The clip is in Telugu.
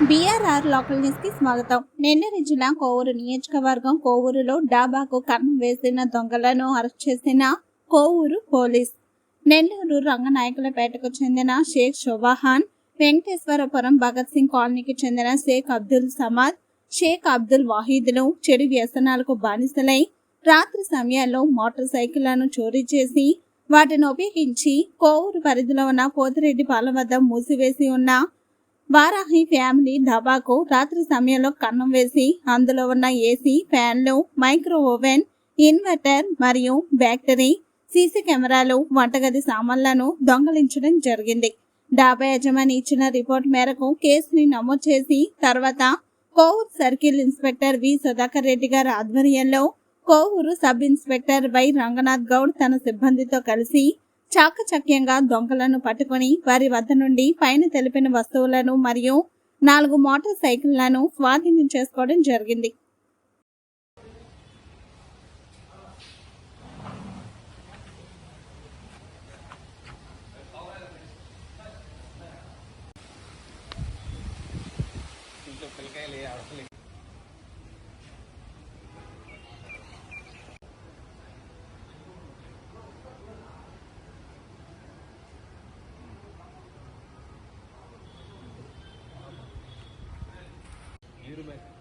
బీఆర్ఆర్ లోకల్ న్యూస్కి స్వాగతం. నెల్లూరు జిల్లా కోవూరు నియోజకవర్గం కోవూరులో డాబాకు కన్ను వేసిన దొంగలను అరెస్ట్ చేసిన కోవూరు పోలీస్. నెల్లూరు రంగనాయకులపేటకు చెందిన షేక్ షోబాహాన్ వెంకటేశ్వరపురం భగత్ సింగ్ కాలనీకి చెందిన షేక్ అబ్దుల్ సమాద్ షేక్ అబ్దుల్ వాహీద్లు చెడు వ్యసనాలకు బానిసలై రాత్రి సమయాల్లో మోటార్ సైకిళ్ళను చోరీ చేసి వాటిని ఉపయోగించి కోవూరు పరిధిలో ఉన్న కోతిరెడ్డి పాలెం వద్ద మూసివేసి ఉన్న వారాహి ఫ్యామిలీ ధాబాకు రాత్రి సమయంలో కన్నం వేసి అందులో ఉన్న ఏసీ ఫ్యాన్లు మైక్రో ఓవెన్ ఇన్వర్టర్ మరియు బ్యాటరీ సీసీ కెమెరాలు వంటగది సామాన్లను దొంగలించడం జరిగింది. డాబా యజమాని ఇచ్చిన రిపోర్ట్ మేరకు కేసుని నమోదు చేసి తర్వాత Kovur circle inspector V Sudhakar Reddy గారి ఆధ్వర్యంలో Kovur sub inspector Y Ranganath Goud తన సిబ్బందితో కలిసి చాకచక్యంగా దొంగలను పట్టుకొని వారి వద్ద నుండి పైన తెలిపిన వస్తువులను మరియు నాలుగు మోటార్ సైకిళ్ళను స్వాధీనం చేసుకోవడం జరిగింది. పిల్లకాయలు back.